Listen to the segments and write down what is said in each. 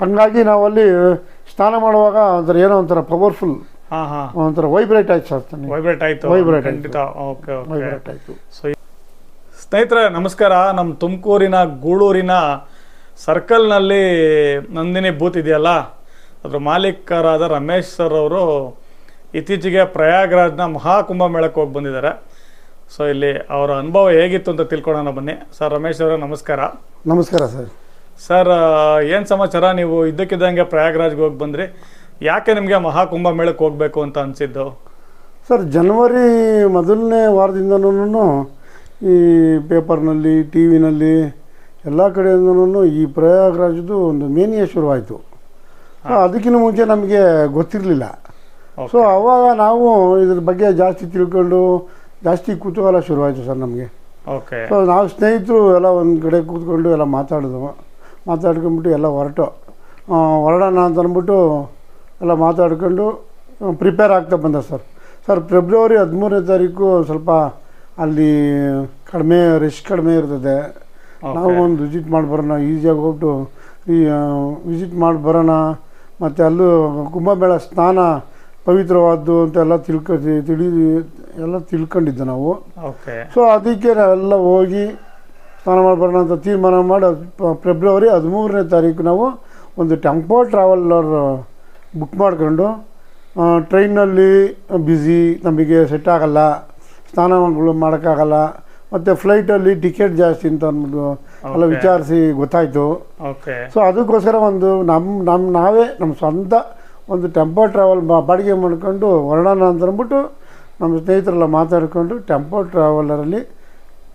ಹಂಗಾಗಿ ನಾವು ಅಲ್ಲಿ ಸ್ನಾನ ಮಾಡುವಾಗ ಒಂಥರ ಏನೋ ಒಂಥರ ಪವರ್ಫುಲ್ ಹಾ ಹಾ. ಒಂಥರ ವೈಬ್ರೇಟ್ ಆಯ್ತು ಸರ್ ತಾನೆ ವೈಬ್ರೇಟ್ ಆಯ್ತು. ವೈಬ್ರೇಟ್. ಖಂಡಿತ. ಓಕೆ ಓಕೆ ವೈಬ್ರೇಟ್ ಆಯಿತು. ಸೊ ಸ್ನೇಹಿತರೆ ನಮಸ್ಕಾರ. ನಮ್ಮ ತುಮಕೂರಿನ ಗೂಳೂರಿನ ಸರ್ಕಲ್ನಲ್ಲಿ ನಂದಿನಿ ಬೂತ್ ಇದೆಯಲ್ಲ? ಅದರ ಮಾಲೀಕರಾದ ರಮೇಶ್ ಸರ್ ಅವರು ಇತ್ತೀಚೆಗೆ ಪ್ರಯಾಗ್ರಾಜ್ನ ಮಹಾಕುಂಭ ಮೇಳಕ್ಕೆ ಹೋಗಿ ಬಂದಿದ್ದಾರೆ. ಸೊ ಇಲ್ಲಿ ಅವರ ಅನುಭವ ಹೇಗಿತ್ತು ಅಂತ ತಿಳ್ಕೊಳ್ಳೋಣ ಬನ್ನಿ. ಸರ್ ರಮೇಶ್ ಅವರೇ ನಮಸ್ಕಾರ. ನಮಸ್ಕಾರ ಸರ್. ಸರ್ ಏನು ಸಮಾಚಾರ? ನೀವು ಇದ್ದಕ್ಕಿದ್ದಂಗೆ ಪ್ರಯಾಗ್ರಾಜ್ಗೆ ಹೋಗಿ ಬಂದ್ರಿ. ಯಾಕೆ ನಿಮಗೆ ಮಹಾಕುಂಭ ಮೇಳಕ್ಕೆ ಹೋಗಬೇಕು ಅಂತ ಅನಿಸಿದ್ದು? ಸರ್ ಜನವರಿ ಮೊದಲನೇ ವಾರದಿಂದನೂ ಈ ಪೇಪರ್ನಲ್ಲಿ ಟಿ ವಿನಲ್ಲಿ ಎಲ್ಲ ಕಡೆಯಿಂದನೂ ಈ ಪ್ರಯಾಗ್ರಾಜ್ದು ಒಂದು ಮೇನಿಯೇ ಶುರುವಾಯಿತು. ಅದಕ್ಕಿಂತ ಮುಂಚೆ ನಮಗೆ ಗೊತ್ತಿರಲಿಲ್ಲ. ಸೊ ಆವಾಗ ಅವಾಗ ನಾವು ಇದ್ರ ಬಗ್ಗೆ ಜಾಸ್ತಿ ತಿಳ್ಕೊಂಡು ಜಾಸ್ತಿ ಕುತೂಹಲ ಶುರುವಾಯಿತು ಸರ್ ನಮಗೆ. ಓಕೆ. ಸೊ ನಾವು ಸ್ನೇಹಿತರು ಎಲ್ಲ ಒಂದು ಕಡೆ ಕೂತ್ಕೊಂಡು ಎಲ್ಲ ಮಾತಾಡಿದ್ವು. ಮಾತಾಡ್ಕೊಂಡ್ಬಿಟ್ಟು ಎಲ್ಲ ಹೊರಟು. ಹೊರಡೋಣ ಅಂತ ಅಂದ್ಬಿಟ್ಟು ಎಲ್ಲ ಮಾತಾಡ್ಕೊಂಡು ಪ್ರಿಪೇರ್ ಆಗ್ತಾ ಬಂದೆ ಸರ್. ಸರ್ ಫೆಬ್ರವರಿ ಹದಿಮೂರನೇ ತಾರೀಕು ಸ್ವಲ್ಪ ಅಲ್ಲಿ ಕಡಿಮೆ ರಶ್ ಕಡಿಮೆ ಇರ್ತದೆ. ನಾವು ಒಂದು ವಿಸಿಟ್ ಮಾಡಿ ಬರೋಣ ಈಸಿಯಾಗಿ ಹೋಗ್ಬಿಟ್ಟು ಈ ವಿಸಿಟ್ ಮಾಡಿ ಬರೋಣ. ಮತ್ತು ಅಲ್ಲೂ ಕುಂಭಮೇಳ ಸ್ನಾನ ಪವಿತ್ರವಾದ್ದು ಅಂತೆಲ್ಲ ತಿಳ್ಕೊ ತಿಳಿ ಎಲ್ಲ ತಿಳ್ಕೊಂಡಿದ್ದೆ ನಾವು. ಸೊ ಅದಕ್ಕೆ ನಾವೆಲ್ಲ ಹೋಗಿ ಸ್ನಾನ ಮಾಡಿ ಬರೋಣ ಅಂತ ತೀರ್ಮಾನ ಮಾಡಿ ಫೆಬ್ರವರಿ ಹದಿಮೂರನೇ ತಾರೀಕು ನಾವು ಒಂದು ಟೆಂಪೋ ಟ್ರಾವೆಲರ್ ಬುಕ್ ಮಾಡಿಕೊಂಡು ಟ್ರೈನಲ್ಲಿ ಬ್ಯುಸಿ ನಮಗೆ ಸೆಟ್ ಆಗೋಲ್ಲ ಸ್ನಾನಗಳು ಮಾಡೋಕ್ಕಾಗಲ್ಲ ಮತ್ತು ಫ್ಲೈಟಲ್ಲಿ ಟಿಕೆಟ್ ಜಾಸ್ತಿ ಅಂತ ಅಂದ್ಬಿಟ್ಟು ಎಲ್ಲ ವಿಚಾರಿಸಿ ಗೊತ್ತಾಯಿತು. ಓಕೆ ಸೊ ಅದಕ್ಕೋಸ್ಕರ ಒಂದು ನಮ್ಮ ನಮ್ಮ ನಾವೇ ನಮ್ಮ ಸ್ವಂತ ಒಂದು ಟೆಂಪೋ ಟ್ರಾವೆಲ್ ಬಾಡಿಗೆ ಮಾಡ್ಕೊಂಡು ಹೊರಡೋಣ ಅಂತ ಅಂದ್ಬಿಟ್ಟು ನಮ್ಮ ಸ್ನೇಹಿತರೆಲ್ಲ ಮಾತಾಡಿಕೊಂಡು ಟೆಂಪೋ ಟ್ರಾವೆಲರಲ್ಲಿ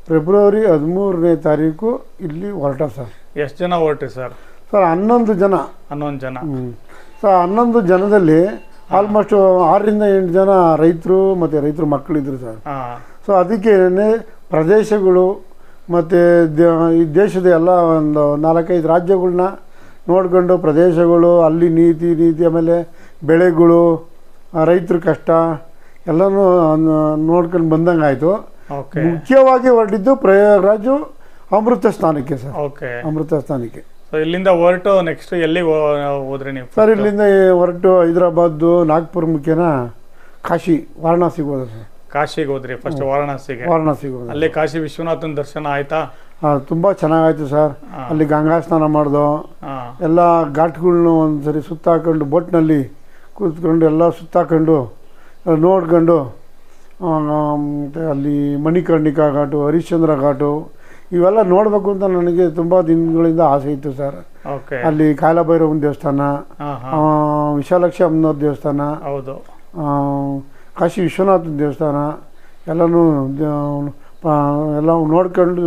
ಫೆಬ್ರವರಿ ಹದಿಮೂರನೇ ತಾರೀಕು ಇಲ್ಲಿ ಹೊರಟ ಸರ್ ಎಷ್ಟು ಜನ ಹೊರಟ್ರಿ ಸರ್ ಸರ್ ಹನ್ನೊಂದು ಜನ. ಹನ್ನೊಂದು ಜನ. ಸರ್ ಸೊ ಹನ್ನೊಂದು ಜನದಲ್ಲಿ ಆಲ್ಮೋಸ್ಟ್ ಆರರಿಂದ ಎಂಟು ಜನ ರೈತರು ಮತ್ತು ರೈತರ ಮಕ್ಕಳಿದ್ರು ಸರ್ ಸೊ ಅದಕ್ಕೆ ಪ್ರದೇಶಗಳು ಮತ್ತು ಈ ದೇಶದ ಎಲ್ಲ ಒಂದು ನಾಲ್ಕೈದು ರಾಜ್ಯಗಳನ್ನ ನೋಡ್ಕೊಂಡು ಪ್ರದೇಶಗಳು ಅಲ್ಲಿ ನೀತಿ ನೀತಿ ಆಮೇಲೆ ಬೆಳೆಗಳು ರೈತರ ಕಷ್ಟ ಎಲ್ಲನೂ ನೋಡ್ಕೊಂಡು ಬಂದಂಗೆ ಆಯಿತು ಮುಖ್ಯವಾಗಿ ಹೊರಟಿದ್ದು ಪ್ರಯಾಗರಾಜು ಅಮೃತ ಸ್ಥಾನಕ್ಕೆ ಸರ್. ಓಕೆ ಅಮೃತ ಸ್ಥಾನಕ್ಕೆ. ಸೊ ಇಲ್ಲಿಂದ ಹೊರಟು ನೆಕ್ಸ್ಟ್ ಎಲ್ಲಿ ಹೋದ್ರಿ ನೀವು ಸರ್ ಇಲ್ಲಿಂದ ಹೊರಟು ಹೈದರಾಬಾದು ನಾಗ್ಪುರ್ ಮುಖ್ಯನ ಕಾಶಿ ವಾರಣಾಸಿಗೆ ಹೋದ ಸರ್. ಕಾಶಿಗೆ ಹೋದ್ರಿ ಫಸ್ಟ್ ವಾರಣಾಸಿಗೆ. ವಾರಣಾಸಿಗೆ ಹೋದ ಅಲ್ಲಿ ಕಾಶಿ ವಿಶ್ವನಾಥನ ದರ್ಶನ ಆಯ್ತಾ? ತುಂಬ ಚೆನ್ನಾಗಾಯ್ತು ಸರ್. ಅಲ್ಲಿ ಗಂಗಾ ಸ್ನಾನ ಮಾಡ್ದು. ಹಾ. ಎಲ್ಲ ಘಾಟ್ಗಳ್ನು ಒಂದು ಸರಿ ಸುತ್ತಾಕೊಂಡು ಬೋಟ್ನಲ್ಲಿ ಕೂತ್ಕೊಂಡು ಎಲ್ಲ ಸುತ್ತಾಕೊಂಡು ನೋಡ್ಕೊಂಡು ಅಲ್ಲಿ ಮಣಿಕರ್ಣಿಕಾ ಘಾಟು ಹರಿಶ್ಚಂದ್ರ ಘಾಟು ಇವೆಲ್ಲ ನೋಡಬೇಕು ಅಂತ ನನಗೆ ತುಂಬ ದಿನಗಳಿಂದ ಆಸೆ ಇತ್ತು ಸರ್. ಅಲ್ಲಿ ಕಾಲಭೈರವನ ದೇವಸ್ಥಾನ ವಿಶಾಲಕ್ಷ ಅಮ್ಮನವ್ರ ದೇವಸ್ಥಾನ ಹೌದು. ಕಾಶಿ ವಿಶ್ವನಾಥನ ದೇವಸ್ಥಾನ ಎಲ್ಲನೂ ಎಲ್ಲ ನೋಡ್ಕೊಂಡು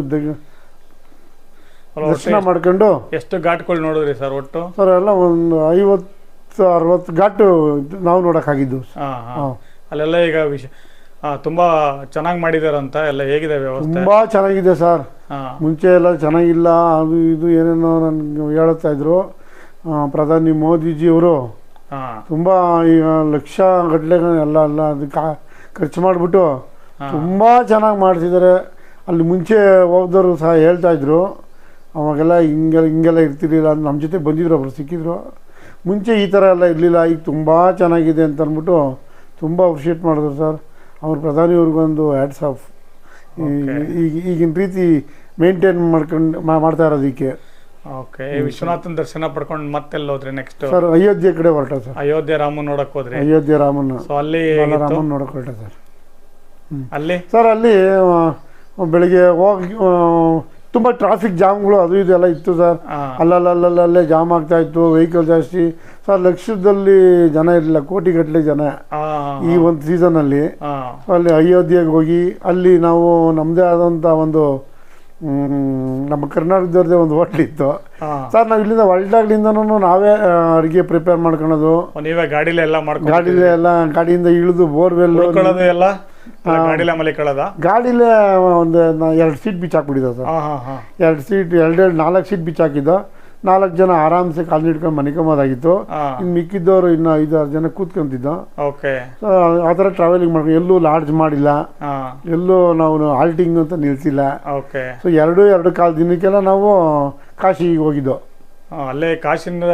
ದರ್ಶನ ಮಾಡ್ಕೊಂಡು. ಎಷ್ಟು ಘಾಟ್ಗಳು ನೋಡಿದ್ರಿ ಸರ್ ಒಟ್ಟು? ಸರ್ ಎಲ್ಲ ಒಂದು ಐವತ್ತು ಅರವತ್ತು ಘಾಟು ನಾವು ನೋಡೋಕ್ಕಾಗಿದ್ದು. ಅಲ್ಲೆಲ್ಲ ಈಗ ವಿಷ ಆ, ತುಂಬಾ ಚೆನ್ನಾಗಿ ಮಾಡಿದಾರಂತ ಎಲ್ಲ ಹೇಗಿದೆ ವ್ಯವಸ್ಥೆ? ತುಂಬಾ ಚೆನ್ನಾಗಿದೆ ಸರ್. ಮುಂಚೆ ಎಲ್ಲ ಚೆನ್ನಾಗಿಲ್ಲ ಅದು ಇದು ಏನೇನೋ ನನ್ಗೆ ಹೇಳುತ್ತಾ ಇದ್ರು. ಪ್ರಧಾನಿ ಮೋದಿಜಿ ಅವರು ತುಂಬಾ ಈಗ ಲಕ್ಷ ಗಟ್ಟಲೆ ಎಲ್ಲ ಎಲ್ಲ ಅದಕ್ಕೆ ಖರ್ಚು ಮಾಡಿಬಿಟ್ಟು ತುಂಬಾ ತುಂಬ ಚೆನ್ನಾಗಿ ಮಾಡ್ತಿದ್ದಾರೆ ಅಲ್ಲಿ ಮುಂಚೆ ಹೋದವರು ಸಹ ಹೇಳ್ತಾ ಇದ್ರು ಅವಾಗೆಲ್ಲ ಹಿಂಗೆಲ್ಲ ಹಿಂಗೆಲ್ಲ ಇರ್ತಿರ್ಲಿಲ್ಲ ಅಂತ ನಮ್ಮ ಜೊತೆ ಬಂದಿದ್ರು ಒಬ್ರು ಸಿಕ್ಕಿದ್ರು. ಮುಂಚೆ ಈ ಥರ ಎಲ್ಲ ಇರಲಿಲ್ಲ ಈಗ ತುಂಬ ಚೆನ್ನಾಗಿದೆ ಅಂತ ಅಂದ್ಬಿಟ್ಟು ತುಂಬ ಅಪ್ರಿಷಿಯೇಟ್ ಮಾಡಿದ್ರು ಸರ್. ಅವ್ರ ಪ್ರಧಾನಿಯವ್ರಿಗೊಂದು ಹ್ಯಾಟ್ಸ್ ಆಫ್. ಈಗ ಈಗಿನ ರೀತಿ ಮೇಂಟೈನ್ ಮಾಡ್ಕೊಂಡು ಮಾಡ್ತಾ ಇರೋದಕ್ಕೆ. ಓಕೆ ವಿಶ್ವನಾಥನ್ ದರ್ಶನ ಪಡ್ಕೊಂಡು ಮತ್ತೆಲ್ಲ ಹೋದ್ರಿ ನೆಕ್ಸ್ಟ್ ಸರ್ ಅಯೋಧ್ಯೆ ಕಡೆ ಹೊರಟ ಸರ್ ಅಯೋಧ್ಯೆ ರಾಮನ್ ನೋಡಕ್ ಹೋದ್ರೆ? ಅಯೋಧ್ಯೆ ರಾಮನ್. ಸೊ ಅಲ್ಲಿ ರಾಮನ್ ನೋಡಕ್ ಹೊರಟ ಸರ್ ಅಲ್ಲಿ? ಸರ್ ಅಲ್ಲಿ ಬೆಳಿಗ್ಗೆ ಹೋಗಿ ತುಂಬ ಟ್ರಾಫಿಕ್ ಜಾಮ್ಗಳು ಅದು ಇದು ಎಲ್ಲ ಇತ್ತು ಸರ್ ಅಲ್ಲಲ್ಲಲ್ಲಲ್ಲೇ ಜಾಮ್ ಆಗ್ತಾ ಇತ್ತು ವೆಹಿಕಲ್ ಜಾಸ್ತಿ. ಸರ್ ಲಕ್ಷದಲ್ಲಿ ಜನ ಇರಲಿಲ್ಲ ಕೋಟಿಗಟ್ಟಲೆ ಜನ. ಈ ಒಂದು ಸೀಸನಲ್ಲಿ ಅಲ್ಲಿ ಅಲ್ಲಿ ಅಯೋಧ್ಯೆಗೆ ಹೋಗಿ ಅಲ್ಲಿ ನಾವು ನಮ್ಮದೇ ಆದಂಥ ಒಂದು ನಮ್ಮ ಕರ್ನಾಟಕದವ್ರದ್ದೇ ಒಂದು ಹೋಟ್ಲ್ ಇತ್ತು. ಸರ್ ನಾವು ಇಲ್ಲಿಂದ ಹೊಲ್ಟಾಗ್ಲಿಂದನೂ ನಾವೇ ಅಡುಗೆ ಪ್ರಿಪೇರ್ ಮಾಡ್ಕೊಳೋದು. ನೀವೇ ಗಾಡಿಲೆ ಎಲ್ಲ ಗಾಡಿಲೇ ಎಲ್ಲ ಗಾಡಿಯಿಂದ ಇಳಿದು ಬೋರ್ವೆಲ್ ಎಲ್ಲ? ಗಾಡಿಲೇ ಮಲಿಕೊಳ್ಳೋದ ಗಾಡಿಲೇ ಒಂದು ಎರಡು ಸೀಟ್ ಬೀಚ್ ಹಾಕ್ಬಿಟ್ಟಿದ್ದ ಸರ್. ಎರಡು ಸೀಟ್ ಎರಡೆರಡು ನಾಲ್ಕು ಸೀಟ್ ಬೀಚ್ ಹಾಕಿದ್ದ. ನಾಲ್ಕು ಜನ ಆರಾಮ್ಸೆ ಕಾಲು ಹಿಡ್ಕೊಂಡು ಮನಿಕೊಂಬೋದಾಗಿತ್ತು. ಇನ್ನು ಮಿಕ್ಕಿದ್ದವರು ಇನ್ನು ಐದಾರು ಜನ ಕೂತ್ಕೊಂತಿದ್ದ. ಓಕೆ. ಸೊ ಆ ಥರ ಟ್ರಾವೆಲಿಂಗ್ ಮಾಡ್ಕೊಂಡು ಎಲ್ಲೂ ಲಾಡ್ಜ್ ಮಾಡಿಲ್ಲ. ಎಲ್ಲೂ ನಾವು ಆಲ್ಟಿಂಗ್ ಅಂತ ನಿಲ್ಸಿಲ್ಲ. ಓಕೆ. ಸೊ ಎರಡು ಎರಡು ಕಾಲು ದಿನಕ್ಕೆಲ್ಲ ನಾವು ಕಾಶಿಗೆ ಹೋಗಿದ್ದು. ಅಲ್ಲೇ ಕಾಶಿನ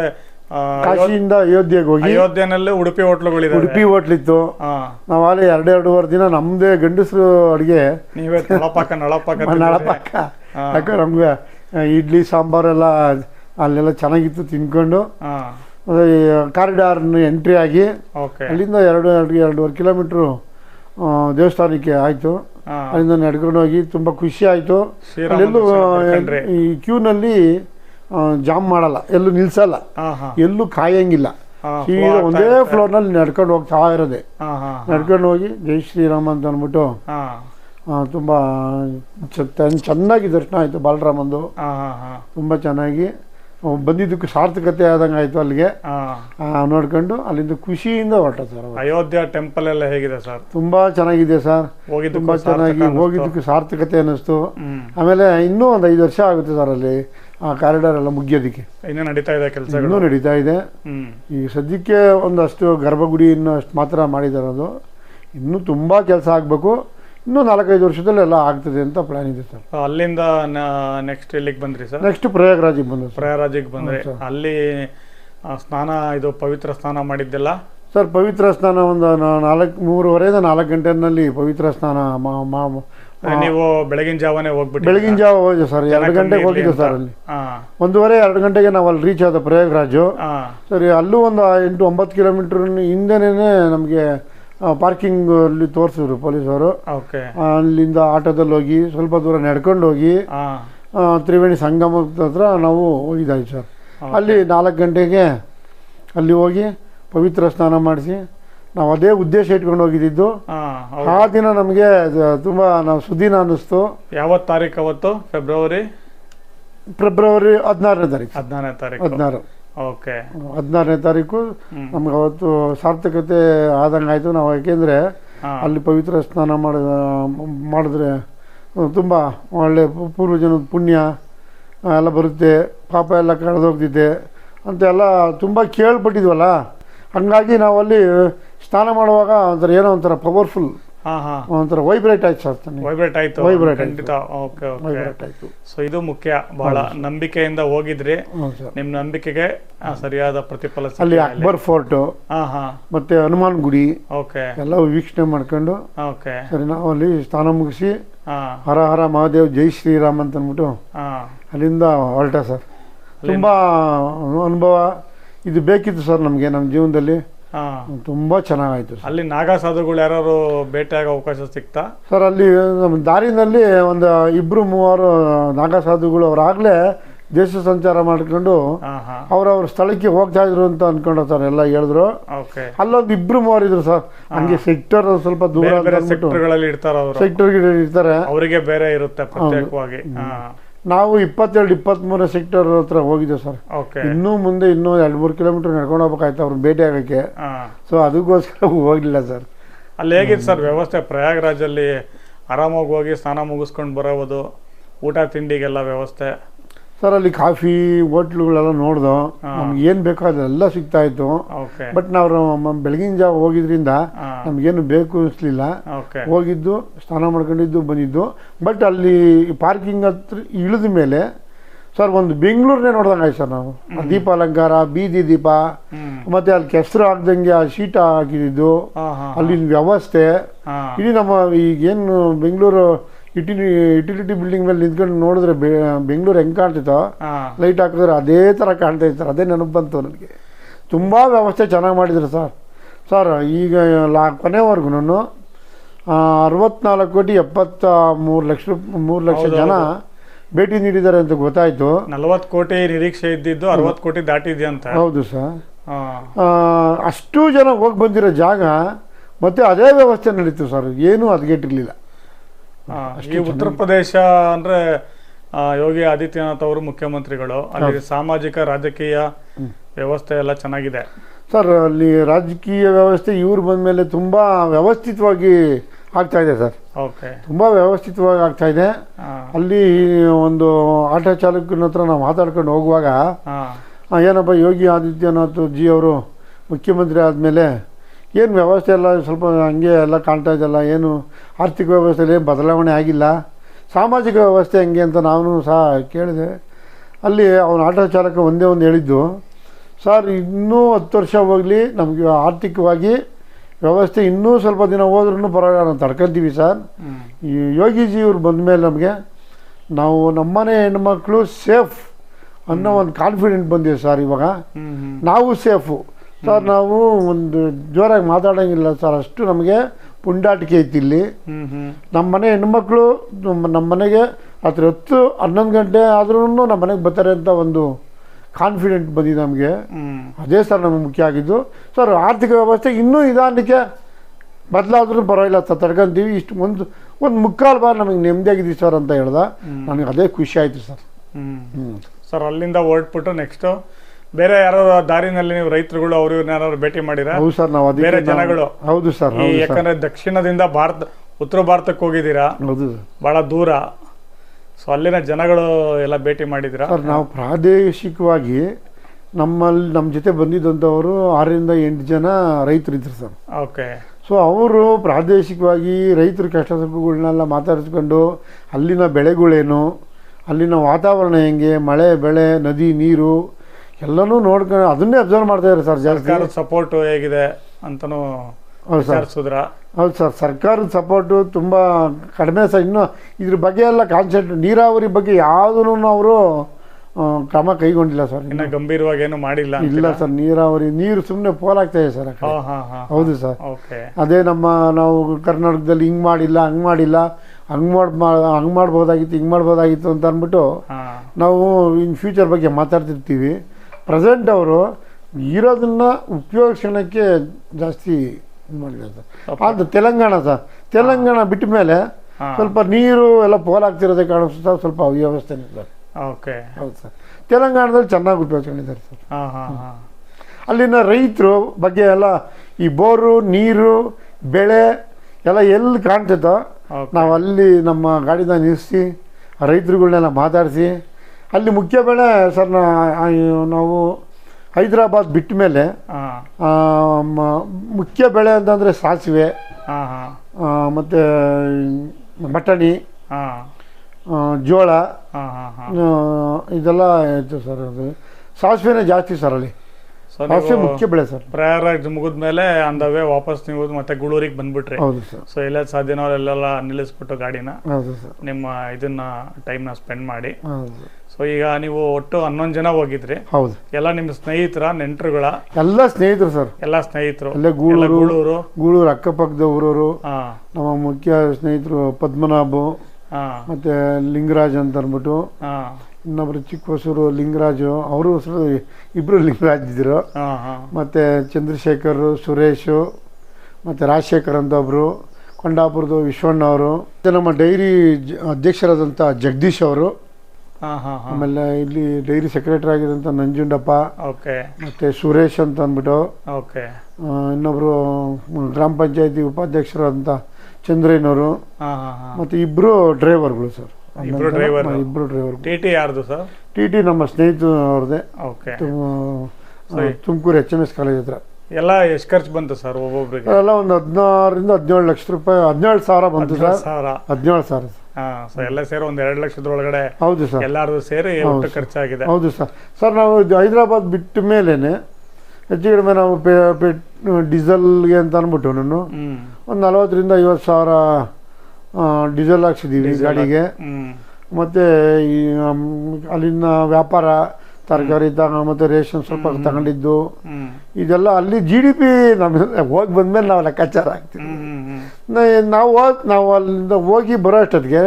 ಕಾಶಿಯಿಂದ ಅಯೋಧ್ಯೆಗೆ ಹೋಗಿ ಅಯೋಧ್ಯೆನಲ್ಲೇ ಉಡುಪಿ ಹೋಟ್ಲುಗಳಿದೆ ಉಡುಪಿ ಹೋಟ್ಲಿತ್ತು. ಇತ್ತು ನಾವು ಅಲ್ಲಿ ಎರಡು ಎರಡೂವರೆ ದಿನ ನಮ್ಮದೇ ಗಂಡಸರು ಅಡುಗೆ. ನೀವೇ ನಳಪಾಕ ನಳಪಾಕ. ನಳಪಾಕ. ಯಾಕೆ ನಮ್ಗೆ ಇಡ್ಲಿ ಸಾಂಬಾರೆಲ್ಲ ಅಲ್ಲೆಲ್ಲ ಚೆನ್ನಾಗಿತ್ತು ತಿನ್ಕೊಂಡು. ಕಾರಿಡಾರ್ ಕಾರಿಡಾರ್ನ ಎಂಟ್ರಿ ಆಗಿ ಅಲ್ಲಿಂದ ಎರಡು ಎರಡು ಎರಡೂವರೆ ಕಿಲೋಮೀಟ್ರು ದೇವಸ್ಥಾನಕ್ಕೆ ಆಯಿತು. ಅಲ್ಲಿಂದ ನಡ್ಕೊಂಡು ಹೋಗಿ ತುಂಬ ಖುಷಿ ಆಯಿತು. ಅಲ್ಲೆಲ್ಲೂ ಈ ಕ್ಯೂನಲ್ಲಿ ಜಾಮ್ ಮಾಡಲ್ಲ. ಎಲ್ಲೂ ನಿಲ್ಸಲ್ಲ. ಎಲ್ಲೂ ಕಾಯಂಗಿಲ್ಲ. ಈಗ ಒಂದೇ ಫ್ಲೋರ್ನಲ್ಲಿ ನಡ್ಕೊಂಡು ಹೋಗ್ತಾ ಇರೋದೆ. ನಡ್ಕೊಂಡು ಹೋಗಿ ಜೈ ಶ್ರೀರಾಮ್ ಅಂತ ಅಂದ್ಬಿಟ್ಟು ತುಂಬ ಚೆನ್ನಾಗಿ ದರ್ಶನ ಆಯಿತು ಬಾಲರಾಮಂದು. ತುಂಬ ಚೆನ್ನಾಗಿ. ಬಂದಿದ್ದಕ್ಕೆ ಸಾರ್ಥಕತೆ ಆದಂಗೆ ಆಯಿತು ಅಲ್ಲಿಗೆ. ನೋಡ್ಕೊಂಡು ಅಲ್ಲಿಂದ ಖುಷಿಯಿಂದ ಹೊರಟ ಸರ್. ಅಯೋಧ್ಯ ಟೆಂಪಲ್ ಎಲ್ಲ ಹೇಗಿದೆ ಸರ್? ತುಂಬ ಚೆನ್ನಾಗಿದೆ ಸರ್. ತುಂಬಾ ತುಂಬ ಚೆನ್ನಾಗಿ ಹೋಗಿದ್ದಕ್ಕೆ ಸಾರ್ಥಕತೆ ಅನ್ನಿಸ್ತು. ಆಮೇಲೆ ಇನ್ನೂ ಒಂದು ಐದು ವರ್ಷ ಆಗುತ್ತೆ ಸರ್ ಅಲ್ಲಿ. ಆ ಕಾರಿಡಾರ್ ಎಲ್ಲ ಮುಗಿಯೋದಕ್ಕೆ. ಇನ್ನೂ ನಡೀತಾ ಇದೆ ಇನ್ನೂ ನಡೀತಾ ಇದೆ. ಈಗ ಸದ್ಯಕ್ಕೆ ಒಂದಷ್ಟು ಗರ್ಭಗುಡಿ ಇನ್ನೂ ಅಷ್ಟು ಮಾತ್ರ ಮಾಡಿದ್ದಾರೆ ಅದು. ಇನ್ನೂ ತುಂಬ ಕೆಲಸ ಆಗಬೇಕು. ಇನ್ನೂ ನಾಲ್ಕೈದು ವರ್ಷದಲ್ಲಿ ಎಲ್ಲ ಆಗ್ತದೆ ಅಂತ ಪ್ಲಾನ್ ಇದೆ ಸರ್. ಅಲ್ಲಿಂದ ನೆಕ್ಸ್ಟ್ ಇಲ್ಲಿಗೆ ಬಂದ್ರಿ ಸರ್? ನೆಕ್ಸ್ಟ್ ಪ್ರಯಾಗ್ರಾಜಿಗೆ ಬಂದ್ರಿ. ಹೌದು ಸರ್. ಅಲ್ಲಿ ಸ್ನಾನ ಇದು ಪವಿತ್ರ ಸ್ನಾನ ಮಾಡಿದ್ದೆಲ್ಲ? ಸರ್ ಪವಿತ್ರ ಸ್ನಾನ ಒಂದು ನಾಲ್ಕು ಮೂರುವರೆಯಿಂದ ನಾಲ್ಕು ಗಂಟೆನಲ್ಲಿ ಪವಿತ್ರ ಸ್ನಾನ ಮಾ- ಮಾ- ನೀವು ಬೆಳಗಿನ ಜಾವನೇ ಹೋಗ್ಬಿಟ್ಟು ಬೆಳಗಿನ ಜಾವ ಹೋಗಿದೆ ಸರ್ ಎರಡು ಗಂಟೆಗೆ ಹೋಗಿದ್ದೆ ಸರ್ ಅಲ್ಲಿ. ಒಂದೂವರೆ ಎರಡು ಗಂಟೆಗೆ ನಾವು ಅಲ್ಲಿ ರೀಚ್ ಆದ ಪ್ರಯಾಗ್ರಾಜು. ಸರಿ ಅಲ್ಲೂ ಒಂದು ಎಂಟು ಒಂಬತ್ತು ಕಿಲೋಮೀಟರ್ ಹಿಂದೆನೇ ನಮಗೆ ಪಾರ್ಕಿಂಗ್ ಅಲ್ಲಿ ತೋರಿಸಿದ್ರು ಪೊಲೀಸರು ಓಕೆ. ಅಲ್ಲಿಂದ ಆಟೋದಲ್ಲಿ ಹೋಗಿ ಸ್ವಲ್ಪ ದೂರ ನಡ್ಕೊಂಡು ಹೋಗಿ ತ್ರಿವೇಣಿ ಸಂಗಮದ ಹತ್ರ ನಾವು ಹೋಗಿದ್ದಾಯ್ತು ಸರ್. ಅಲ್ಲಿ ನಾಲ್ಕು ಗಂಟೆಗೆ ಅಲ್ಲಿ ಹೋಗಿ ಪವಿತ್ರ ಸ್ನಾನ ಮಾಡಿಸಿ ನಾವು ಅದೇ ಉದ್ದೇಶ ಇಟ್ಕೊಂಡು ಹೋಗಿದ್ದು. ಆ ದಿನ ನಮಗೆ ತುಂಬಾ ನಾವು ಸುದ್ದಿನ ಅನ್ನಿಸ್ತು. ಯಾವತ್ ತಾರೀಕು ಅವತ್ತು? ಫೆಬ್ರವರಿ? ಫೆಬ್ರವರಿ ಹದಿನಾರನೇ ತಾರೀಕು. ಹದಿನಾರನೇ ತಾರೀಕು. ಹದಿನಾರು. ಓಕೆ. ಹದಿನಾರನೇ ತಾರೀಕು. ನಮ್ಗೆ ಅವತ್ತು ಸಾರ್ಥಕತೆ ಆದಂಗೆ ಆಯಿತು. ನಾವು ಯಾಕೆಂದರೆ ಅಲ್ಲಿ ಪವಿತ್ರ ಸ್ನಾನ ಮಾಡಿ ಮಾಡಿದ್ರೆ ತುಂಬ ಒಳ್ಳೆ ಪೂರ್ವಜನದ ಪುಣ್ಯ ಎಲ್ಲ ಬರುತ್ತೆ. ಪಾಪ ಎಲ್ಲ ಕಳೆದೋಗ್ತಿದ್ದೆ. ಅಂತೆಲ್ಲ ತುಂಬ ಕೇಳ್ಪಟ್ಟಿದ್ವಲ್ಲ. ಹಂಗಾಗಿ ನಾವು ಅಲ್ಲಿ ಸ್ನಾನ ಮಾಡುವಾಗ ಒಂಥರ ಏನೋ ಒಂಥರ ಪವರ್ಫುಲ್ ಹಾ ಹಾ. ಒಂಥರ ವೈಬ್ರೇಟ್ ಆಯ್ತು ಸರ್ ವೈಬ್ರೇಟ್ ಆಯ್ತು. ವೈಬ್ರೇಟ್. ಖಂಡಿತ. ಓಕೆ ವೈಬ್ರೇಟ್ ಆಯಿತು. ಸೊ ಇದು ಮುಖ್ಯ. ಬಹಳ ನಂಬಿಕೆಯಿಂದ ಹೋಗಿದ್ರಿ. ನಿಮ್ಮ ನಂಬಿಕೆಗೆ ಸರಿಯಾದ ಪ್ರತಿಫಲ ಅಲ್ಲಿ ಅಕ್ಬರ್ ಫೋರ್ಟ್ ಹಾ ಹಾ. ಮತ್ತು ಹನುಮಾನ್ ಗುಡಿ ಓಕೆ ಎಲ್ಲ ವೀಕ್ಷಣೆ ಮಾಡ್ಕೊಂಡು ಓಕೆ ಸರಿ ನಾವು ಅಲ್ಲಿ ಸ್ನಾನ ಮುಗಿಸಿ ಹರ ಹರ ಮಹಾದೇವ್ ಜೈ ಶ್ರೀರಾಮ್ ಅಂತ ಅಂದ್ಬಿಟ್ಟು ಹಾ. ಅಲ್ಲಿಂದ ಹೊರಟ ಸರ್. ತುಂಬಾ ಅನುಭವ ಇದು ಬೇಕಿತ್ತು ಸರ್ ನಮಗೆ ನಮ್ಮ ಜೀವನದಲ್ಲಿ. ತುಂಬ ಚೆನ್ನಾಗಾಯ್ತು ಅಲ್ಲಿ ನಾಗಾ ಸಾಧುಗಳು ಯಾರು ಭೇಟಿಯಾಗೋ ಅವಕಾಶ ಸಿಕ್ತಾ? ಸರ್ ಅಲ್ಲಿ ನಮ್ಮ ದಾರಿನಲ್ಲಿ ಒಂದು ಇಬ್ರು ಮೂವರು ನಾಗಾ ಸಾಧುಗಳು ಅವರಾಗಲೇ ದೇಶ ಸಂಚಾರ ಮಾಡ್ಕೊಂಡು ಅವ್ರವ್ರ ಸ್ಥಳಕ್ಕೆ ಹೋಗ್ತಾ ಇದ್ರು ಅಂತ ಅನ್ಕೊಂಡು ಸರ್ ಎಲ್ಲ ಹೇಳಿದ್ರು. ಅಲ್ಲೊಂದು ಇಬ್ರು ಮೂವರು ಇದ್ರು ಸರ್. ಹಂಗೆ ಸೆಕ್ಟರ್ ಸ್ವಲ್ಪ ದೂರ ಸೆಕ್ಟರ್ ಇರ್ತಾರ ಅವರು. ಸೆಕ್ಟರ್ಗೆ ಇರ್ತಾರೆ. ಅವರಿಗೆ ಬೇರೆ ಇರುತ್ತೆ ಪ್ರತ್ಯೇಕವಾಗಿ. ನಾವು ಇಪ್ಪತ್ತೆರಡು ಇಪ್ಪತ್ತ್ಮೂರು ಸೆಕ್ಟರ್ ಹತ್ರ ಹೋಗಿದ್ದೇವೆ ಸರ್. ಓಕೆ ಇನ್ನೂ ಮುಂದೆ ಇನ್ನೂ ಎರಡು ಮೂರು ಕಿಲೋಮೀಟರ್ ನಡ್ಕೊಂಡು ಹೋಗ್ಬೇಕಾಯ್ತು ಅವ್ರನ್ನ ಭೇಟಿ ಆಗೋಕ್ಕೆ. ಸೊ ಅದಕ್ಕೋಸ್ಕರ ಹೋಗಲಿಲ್ಲ ಸರ್. ಅಲ್ಲಿ ಹೇಗಿತ್ತು ಸರ್ ವ್ಯವಸ್ಥೆ? ಪ್ರಯಾಗ್ರಾಜಲ್ಲಿ ಆರಾಮಾಗಿ ಹೋಗಿ ಸ್ನಾನ ಮುಗಿಸ್ಕೊಂಡು ಬರೋದು ಊಟ ತಿಂಡಿಗೆಲ್ಲ ವ್ಯವಸ್ಥೆ? ಸರ್ ಅಲ್ಲಿ ಕಾಫಿ ಹೋಟ್ಲುಗಳೆಲ್ಲ ನೋಡ್ದು. ನಮ್ಗೆ ಏನು ಬೇಕೋ ಅದೆಲ್ಲ ಸಿಗ್ತಾ ಇತ್ತು. ಬಟ್ ನಾವು ಬೆಳಗಿನ ಜಾವ ಹೋಗಿದ್ರಿಂದ ನಮ್ಗೇನು ಬೇಕು ಅನಿಸ್ಲಿಲ್ಲ. ಹೋಗಿದ್ದು ಸ್ನಾನ ಮಾಡ್ಕೊಂಡಿದ್ದು ಬಂದಿದ್ದು. ಬಟ್ ಅಲ್ಲಿ ಪಾರ್ಕಿಂಗ್ ಹತ್ರ ಇಳಿದ ಮೇಲೆ ಸರ್ ಒಂದು ಬೆಂಗಳೂರನ್ನೇ ನೋಡ್ದಂಗೆ ಆಯ್ತು ಸರ್ ನಾವು ದೀಪ ಅಲಂಕಾರ ಬೀದಿ ದೀಪ ಮತ್ತೆ ಅಲ್ಲಿ ಕೆಸರು ಹಾಕ್ದಂಗೆ ಆ ಶೀಟ ಹಾಕಿದ್ದು. ಅಲ್ಲಿನ ವ್ಯವಸ್ಥೆ. ಇಡೀ ನಮ್ಮ ಈಗೇನು ಬೆಂಗಳೂರು ಯುಟಿಲಿ ಯುಟಿಲಿಟಿ ಬಿಲ್ಡಿಂಗ್ ಮೇಲೆ ನಿಂತ್ಕೊಂಡು ನೋಡಿದ್ರೆ ಬೆಂಗಳೂರು ಹೆಂಗೆ ಕಾಣ್ತಿತ್ತೋ ಲೈಟ್ ಹಾಕಿದ್ರೆ ಅದೇ ಥರ ಕಾಣ್ತಾ ಇತ್ತು. ಸರ್ ಅದೇ ನೆನಪು ಬಂತು ನನಗೆ. ತುಂಬ ವ್ಯವಸ್ಥೆ ಚೆನ್ನಾಗಿ ಮಾಡಿದ್ರು ಸರ್. ಸರ್ ಈಗ ಲಾ ಕೊನೆವರೆಗೂ ಅರವತ್ನಾಲ್ಕು ಕೋಟಿ ಎಪ್ಪತ್ತ ಮೂರು ಲಕ್ಷ ಮೂರು ಲಕ್ಷ ಜನ ಭೇಟಿ ನೀಡಿದ್ದಾರೆ ಅಂತ ಗೊತ್ತಾಯಿತು. ನಲವತ್ತು ಕೋಟಿ ನಿರೀಕ್ಷೆ ಇದ್ದಿದ್ದು ಅರವತ್ತು ಕೋಟಿ ಅಂತ. ಹೌದು ಸರ್. ಅಷ್ಟು ಜನ ಹೋಗಿ ಬಂದಿರೋ ಜಾಗ ಮತ್ತೆ ಅದೇ ವ್ಯವಸ್ಥೆ ನಡೀತು ಸರ್. ಏನೂ ಅದಗೆಟ್ಟಿರಲಿಲ್ಲ ಈ ಉತ್ತರ ಪ್ರದೇಶ ಅಂದ್ರೆ ಯೋಗಿ ಆದಿತ್ಯನಾಥ್ ಅವರು ಮುಖ್ಯಮಂತ್ರಿಗಳು. ಅಲ್ಲಿ ಸಾಮಾಜಿಕ ರಾಜಕೀಯ ವ್ಯವಸ್ಥೆ ಎಲ್ಲ ಚೆನ್ನಾಗಿದೆ. ಸರ್ ಅಲ್ಲಿ ರಾಜಕೀಯ ವ್ಯವಸ್ಥೆ ಇವ್ರು ಬಂದ ಮೇಲೆ ತುಂಬ ವ್ಯವಸ್ಥಿತವಾಗಿ ಆಗ್ತಾ ಇದೆ ಸರ್. ಓಕೆ. ತುಂಬ ವ್ಯವಸ್ಥಿತವಾಗಿ ಆಗ್ತಾ ಇದೆ. ಅಲ್ಲಿ ಒಂದು ಆಟೋ ಚಾಲಕನ ಹತ್ರ ನಾವು ಮಾತಾಡ್ಕೊಂಡು ಹೋಗುವಾಗ ಏನಪ್ಪ ಯೋಗಿ ಆದಿತ್ಯನಾಥ್ ಜಿ ಅವರು ಮುಖ್ಯಮಂತ್ರಿ ಆದಮೇಲೆ ಏನು ವ್ಯವಸ್ಥೆ ಎಲ್ಲ ಸ್ವಲ್ಪ ಹಂಗೆ ಎಲ್ಲ ಕಾಣ್ತಾ ಇದೆಲ್ಲ ಏನು ಆರ್ಥಿಕ ವ್ಯವಸ್ಥೆಯಲ್ಲಿ ಏನು ಬದಲಾವಣೆ ಆಗಿಲ್ಲ. ಸಾಮಾಜಿಕ ವ್ಯವಸ್ಥೆ ಹೆಂಗೆ ಅಂತ ನಾನು ಸಹ ಕೇಳಿದೆ. ಅಲ್ಲಿ ಅವನ ಆಟೋ ಚಾಲಕ ಒಂದೇ ಒಂದು ಹೇಳಿದ್ದು ಸರ್ ಇನ್ನೂ ಹತ್ತು ವರ್ಷ ಹೋಗಲಿ ನಮಗೆ ಆರ್ಥಿಕವಾಗಿ ವ್ಯವಸ್ಥೆ ಇನ್ನೂ ಸ್ವಲ್ಪ ದಿನ ಹೋದ್ರೂ ಪರವಾಗಿಲ್ಲ ನಾವು ತಡ್ಕೊತೀವಿ ಸರ್. ಈ ಯೋಗಿಜಿ ಇವ್ರು ಬಂದ ಮೇಲೆ ನಮಗೆ ನಾವು ನಮ್ಮನೆ ಹೆಣ್ಮಕ್ಳು ಸೇಫ್ ಅನ್ನೋ ಒಂದು ಕಾನ್ಫಿಡೆಂಟ್ ಬಂದಿದೆ ಸರ್ ಇವಾಗ. ನಾವು ಸೇಫು. ಸರ್ ನಾವು ಒಂದು ಜೋರಾಗಿ ಮಾತಾಡೋಂಗಿಲ್ಲ ಸರ್. ಅಷ್ಟು ನಮಗೆ ಪುಂಡಾಟಿಕೆ ಐತಿ ಇಲ್ಲಿ. ನಮ್ಮ ಮನೆ ಹೆಣ್ಮಕ್ಳು ನಮ್ಮ ಮನೆಗೆ ರಾತ್ರಿ ಹೊತ್ತು ಹನ್ನೊಂದು ಗಂಟೆ ಆದ್ರೂ ನಮ್ಮ ಮನೆಗೆ ಬರ್ತಾರೆ ಅಂತ ಒಂದು ಕಾನ್ಫಿಡೆಂಟ್ ಬಂದಿದೆ ನಮಗೆ. ಅದೇ ಸರ್ ನಮಗೆ ಮುಖ್ಯ ಆಗಿದ್ದು. ಸರ್ ಆರ್ಥಿಕ ವ್ಯವಸ್ಥೆ ಇನ್ನೂ ಇದಾನಿಕೆ ಬದಲಾದ್ರೂ ಪರವಾಗಿಲ್ಲ ಸರ್. ತಡ್ಕೊಂತೀವಿ. ಇಷ್ಟು ಒಂದು ಒಂದು ಮುಕ್ಕಾಲು ಬಾರ್ ನಮಗೆ ನೆಮ್ಮದಿಯಾಗಿದ್ದೀವಿ ಸರ್ ಅಂತ ಹೇಳ್ದ. ನನಗೆ ಅದೇ ಖುಷಿ ಆಯಿತು ಸರ್. ಹ್ಞೂ ಸರ್ ಅಲ್ಲಿಂದ ಹೊರಟ್ಬಿಟ್ಟು ನೆಕ್ಸ್ಟ್ ಬೇರೆ ಯಾರು ದಾರಿನಲ್ಲಿ ನೀವು ರೈತರುಗಳು ಅವ್ರು ಯಾರು ಭೇಟಿ ಮಾಡಿರ? ಹೌದು ಸರ್ ನಾವು ಅದಕ್ಕೆ ಬೇರೆ ನಾವು- ಜನಗಳು? ಹೌದು ಸರ್ ಈ ಹೌದು ಸರ್. ಯಾಕಂದ್ರೆ ದಕ್ಷಿಣದಿಂದ ಭಾರತ ಉತ್ತರ ಭಾರತಕ್ಕೆ ಹೋಗಿದ್ದೀರಾ? ಹೌದು ಸರ್. ಬಹಳ ದೂರ. ಸೊ ಅಲ್ಲಿನ ಜನಗಳು ಎಲ್ಲ ಭೇಟಿ ಮಾಡಿದಿರಾ ಸರ್ ನಾವು ಪ್ರಾದೇಶಿಕವಾಗಿ ನಮ್ಮಲ್ಲಿ ನಮ್ಮ ಜೊತೆ ಬಂದಿದ್ದಂಥವರು ಆರರಿಂದ ಎಂಟು ಜನ ರೈತರಿದ್ರು ಸರ್. ಓಕೆ ಸೊ ಅವರು ಪ್ರಾದೇಶಿಕವಾಗಿ ರೈತರ ಕಷ್ಟ ಸುಖಗಳನ್ನೆಲ್ಲ ಮಾತಾಡಿಸ್ಕೊಂಡು ಅಲ್ಲಿನ ಬೆಳೆಗಳೇನು ಅಲ್ಲಿನ ವಾತಾವರಣ ಹೆಂಗೆ ಮಳೆ ಬೆಳೆ ನದಿ ನೀರು ಎಲ್ಲನೂ ನೋಡ್ಕೊಂಡು ಅದನ್ನೇ ಅಬ್ಸರ್ವ್ ಮಾಡ್ತಾ ಇದ್ದಾರೆ ಸರ್ ಜಾಸ್ತಿ. ಸರ್ಕಾರದ ಸಪೋರ್ಟ್ ಹೇಗಿದೆ ಅಂತನೂ ಹೌದು ಸರ್. ವಿಚಾರಿಸಿದ್ರ? ಹೌದು ಸರ್ ಸರ್ಕಾರದ ಸಪೋರ್ಟು ತುಂಬ ಕಡಿಮೆ ಸರ್. ಇನ್ನು ಇದ್ರ ಬಗ್ಗೆ ಎಲ್ಲ ಕಾನ್ಸೆಂಟ್ ನೀರಾವರಿ ಬಗ್ಗೆ ಯಾವುದೂ ಅವರು ಕ್ರಮ ಕೈಗೊಂಡಿಲ್ಲ ಸರ್. ಇನ್ನ ಗಂಭೀರವಾಗಿ ಏನು ಮಾಡಿಲ್ಲ ಇಲ್ಲ ಸರ್ ನೀರಾವರಿ ನೀರು ಸುಮ್ಮನೆ ಪೋಲಾಗ್ತಾ ಇದೆ ಸರ್ ಆ ಕಡೆ. ಹಾ ಹಾ ಹಾ. ಹೌದು ಸರ್. ಓಕೆ. ಅದೇ ನಮ್ಮ ನಾವು ಕರ್ನಾಟಕದಲ್ಲಿ ಹಿಂಗೆ ಮಾಡಿಲ್ಲ ಹಂಗೆ ಮಾಡಿಲ್ಲ ಹಂಗೆ ಮಾಡಿ ಹಂಗೆ ಮಾಡ್ಬೋದಾಗಿತ್ತು ಹಿಂಗೆ ಮಾಡ್ಬೋದಾಗಿತ್ತು ಅಂತ ಅಂದ್ಬಿಟ್ಟು ಹಾ. ನಾವು ಇನ್ ಫ್ಯೂಚರ್ ಬಗ್ಗೆ ಮಾತಾಡ್ತಿರ್ತೀವಿ. ಪ್ರೆಸೆಂಟ್ ಅವರು ಇರೋದನ್ನ ಉಪಯೋಗಿಸೋಣಕ್ಕೆ ಜಾಸ್ತಿ ಸರ್. ಅದು ತೆಲಂಗಾಣ ಸರ್. ತೆಲಂಗಾಣ ಬಿಟ್ಟ ಮೇಲೆ ಸ್ವಲ್ಪ ನೀರು ಎಲ್ಲ ಪೋಲಾಗ್ತಿರೋದೇ ಕಾಣಿಸ್ತಾ ಸ್ವಲ್ಪ ಅವ್ಯವಸ್ಥೆನೇ ಸರ್. ಓಕೆ ಹೌದು ಸರ್. ತೆಲಂಗಾಣದಲ್ಲಿ ಚೆನ್ನಾಗಿ ಉಪಯೋಗಿಸ್ಕೊಂಡಿದ್ದಾರೆ ಸರ್. ಹಾ ಹಾ ಹಾ. ಅಲ್ಲಿನ ರೈತರು ಬಗ್ಗೆ ಎಲ್ಲ ಈ ಬೋರು ನೀರು ಬೆಳೆ ಎಲ್ಲ ಎಲ್ಲಿ ಕಾಣ್ತೈತೋ ನಾವು ಅಲ್ಲಿ ನಮ್ಮ ಗಾಡಿನ ನಿಲ್ಲಿಸಿ ರೈತರುಗಳನ್ನೆಲ್ಲ ಮಾತಾಡಿಸಿ ಅಲ್ಲಿ ಮುಖ್ಯ ಬೆಳೆ ಸರ್ ನಾವು ಹೈದರಾಬಾದ್ ಬಿಟ್ಟ ಮೇಲೆ ಮುಖ್ಯ ಬೆಳೆ ಅಂತಂದರೆ ಸಾಸಿವೆ ಹಾ ಹಾ. ಆ, ಮತ್ತು ಬಟಾಣಿ ಜೋಳ ಹಾ ಹಾ ಹಾ. ಇದೆಲ್ಲ ಇತ್ತು ಸರ್ ಅದು. ಸಾಸಿವೆನೇ ಜಾಸ್ತಿ ಸರ್ ಅಲ್ಲಿ. ಸಾಸಿವೆ ಮುಖ್ಯ ಬೆಳೆ ಸರ್. ಪ್ರಯಾಗರಾಜ್ ಮುಗಿದ್ಮೇಲೆ ಅಂದವೇ ವಾಪಸ್ ನೀವು ಮತ್ತೆ ಗುಳೂರಿಗೆ ಬಂದ್ಬಿಟ್ರಿ. ಹೌದು ಸರ್. ಸೊ ಎಲ್ಲ ಸಾಧ್ಯನವರೆಲ್ಲ ನಿಲ್ಲಿಸ್ಬಿಟ್ಟು ಗಾಡಿನ ಹೌದು ಸರ್. ನಿಮ್ಮ ಇದನ್ನ ಟೈಮ್ನ ಸ್ಪೆಂಡ್ ಮಾಡಿ. ಹೌದು ಸೊ ಈಗ ನೀವು ಒಟ್ಟು ಹನ್ನೊಂದು ಜನ ಹೋಗಿದ್ರಿ. ಹೌದು. ಎಲ್ಲ ನಿಮ್ಮ ಸ್ನೇಹಿತರ ನೆಂಟರುಗಳ? ಎಲ್ಲ ಸ್ನೇಹಿತರು ಸರ್. ಎಲ್ಲ ಸ್ನೇಹಿತರು. ಅಲ್ಲೇ ಗೂಳೂರು ಗೂಳೂರು? ಗೂಳೂರು ಅಕ್ಕಪಕ್ಕದ ಊರವರು ನಮ್ಮ ಮುಖ್ಯ ಸ್ನೇಹಿತರು ಪದ್ಮನಾಭು ಮತ್ತೆ ಲಿಂಗರಾಜ್ ಅಂತ ಅಂದ್ಬಿಟ್ಟು ಇನ್ನೊಬ್ರು ಚಿಕ್ಕ ಹೊಸೂರು ಲಿಂಗರಾಜು ಅವರು ಇಬ್ರು ಲಿಂಗರಾಜ್ ಇದ್ರು ಮತ್ತೆ ಚಂದ್ರಶೇಖರ್ ಸುರೇಶು ಮತ್ತೆ ರಾಜಶೇಖರ್ ಅಂತ ಒಬ್ರು ಕೊಂಡಾಪುರದ ವಿಶ್ವಣ್ಣ ಅವರು ಮತ್ತು ನಮ್ಮ ಡೈರಿ ಅಧ್ಯಕ್ಷರಾದಂಥ ಜಗದೀಶ್ ಅವರು. ಆಮೇಲೆ ಇಲ್ಲಿ ಡೈರಿ ಸೆಕ್ರೆಟರಿ ಆಗಿದಂತ ನಂಜುಂಡಪ್ಪ ಓಕೆ. ಮತ್ತೆ ಸುರೇಶ್ ಅಂತ ಅಂದ್ಬಿಟ್ಟು ಓಕೆ ಇನ್ನೊಬ್ರು ಗ್ರಾಮ ಪಂಚಾಯತಿ ಉಪಾಧ್ಯಕ್ಷರು ಚಂದ್ರಯ್ಯನವರು ಚಂದ್ರೇನವರು ಮತ್ತೆ ಇಬ್ಬರು ಡ್ರೈವರ್ಗಳು ಸರ್. ಇಬ್ರು ಡ್ರೈವರ್ ಇಬ್ಬರು ಡ್ರೈವರ್ ಟಿ ಟಿ ಯಾರ್ದು ಸರ್? ಟಿ ಟಿ ನಮ್ಮ ಸ್ನೇಹಿತರು ಅವ್ರದ್ದೇ. ಓಕೆ. ತುಮ್- Tumakuru H M S college ಹತ್ರ. ಎಲ್ಲ ಎಷ್ಟು ಖರ್ಚು ಬಂತು ಸರ್ ಒಬ್ಬೊಬ್ರಿಗೆ? ಎಲ್ಲ ಒಂದು ಹದಿನಾರರಿಂದ ಹದಿನೇಳು ಲಕ್ಷ ರೂಪಾಯಿ ಹದಿನೇಳು ಸಾವಿರ ಬಂತು ಸರ್. ಹದಿನೇಳು ಸಾವಿರ. ಸೊ ಎಲ್ಲ ಸೇರಿ ಒಂದ್ ಎರಡು ಲಕ್ಷದ ಒಳಗಡೆ ಹೌದು ಸರ್ ಎಲ್ಲಾರ್ದು ಸೇರಿ ಒಟ್ಟು ಖರ್ಚಾಗಿದೆ. ಹೌದು ಸರ್ ಸರ್ ನಾವು ಹೈದರಾಬಾದ್ ಬಿಟ್ಟ ಮೇಲೇನೆ ಹೆಚ್ಚು ಕಡಿಮೆ ನಾವು ಪೆ ಡೀಸೆಲ್ಗೆ ಅಂತ ಅಂದ್ಬಿಟ್ಟು ನಾನು ಒಂದು ನಲವತ್ತರಿಂದ ಐವತ್ತು ಸಾವಿರ ಡೀಸೆಲ್ ಹಾಕ್ಸಿದ್ದೀವಿ ಗಾಡಿಗೆ. ಮತ್ತೆ ಮತ್ತು ಈ ಅಲ್ಲಿನ ವ್ಯಾಪಾರ ತರಕಾರಿ ತಗ ಮತ್ತು ರೇಷನ್ ಸ್ವಲ್ಪ ತಗೊಂಡಿದ್ದು. ಇದೆಲ್ಲ ಅಲ್ಲಿ ಜಿ ಡಿ ಪಿ ನಮ್ಮ ಹೋಗಿ ಬಂದ್ಮೇಲೆ ನಾವು ಲೆಕ್ಕಾಚಾರ ನ- ನಾವು ಹೋಗಿ ನಾವು ಅಲ್ಲಿಂದ ಹೋಗಿ ಬರೋ ಅಷ್ಟೊತ್ತಿಗೆ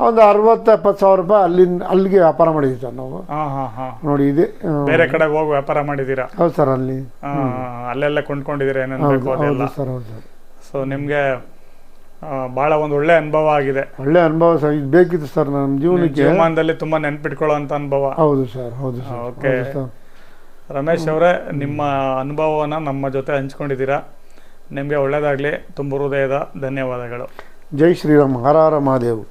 ಒಂದು ಅರವತ್ತು ಎಪ್ಪತ್ತು ಸಾವಿರ ರೂಪಾಯಿ ಅಲ್ಲಿಂದ ಅಲ್ಲಿಗೆ ವ್ಯಾಪಾರ ಮಾಡಿದ್ವಿ ಸರ್ ನಾವು. ಹಾ ಹಾ ಹಾ. ನೋಡಿ ಇದೆ ಬೇರೆ ಕಡೆ ಹೋಗಿ ವ್ಯಾಪಾರ ಮಾಡಿದೀರಾ ಹೌದು ಸರ್ ಅಲ್ಲಿ. ಅಲ್ಲೆಲ್ಲ ಕೊಂಡ್ಕೊಂಡಿದ್ದೀರಾ ಏನೇನ್ ಹೌದು ಸರ್ ಹೌದು ಸರ್. ಸೊ ನಿಮ್ಗೆ ಬಹಳ ಒಂದು ಒಳ್ಳೆ ಅನುಭವ ಆಗಿದೆ. ಒಳ್ಳೆ ಅನುಭವ ಸರ್ ಇದು ಬೇಕಿತ್ತು ಸರ್ ನಮ್ಮ ನಿಮ್ ಜೀವನಕ್ಕೆ. ಜೀವಮಾನದಲ್ಲಿ ತುಂಬಾ ನೆನ್ಪಿಟ್ಕೊಳ್ಳುವಂತ ಅನುಭವ. ಹೌದು ಸರ್ ಹೌದು ಸರ್ ಓಕೆ. ರಮೇಶ್ ಅವರೇ ನಿಮ್ಮ ಅನುಭವವನ್ನ ನಮ್ಮ ಜೊತೆ ಹಂಚ್ಕೊಂಡಿದ್ದೀರಾ? ನಿಮಗೆ ಒಳ್ಳೆಯದಾಗಲಿ ತುಂಬ ಹೃದಯದ ಧನ್ಯವಾದಗಳು. ಜೈ ಶ್ರೀರಾಮ್ ಹರ ಹರ ಮಹಾದೇವ್.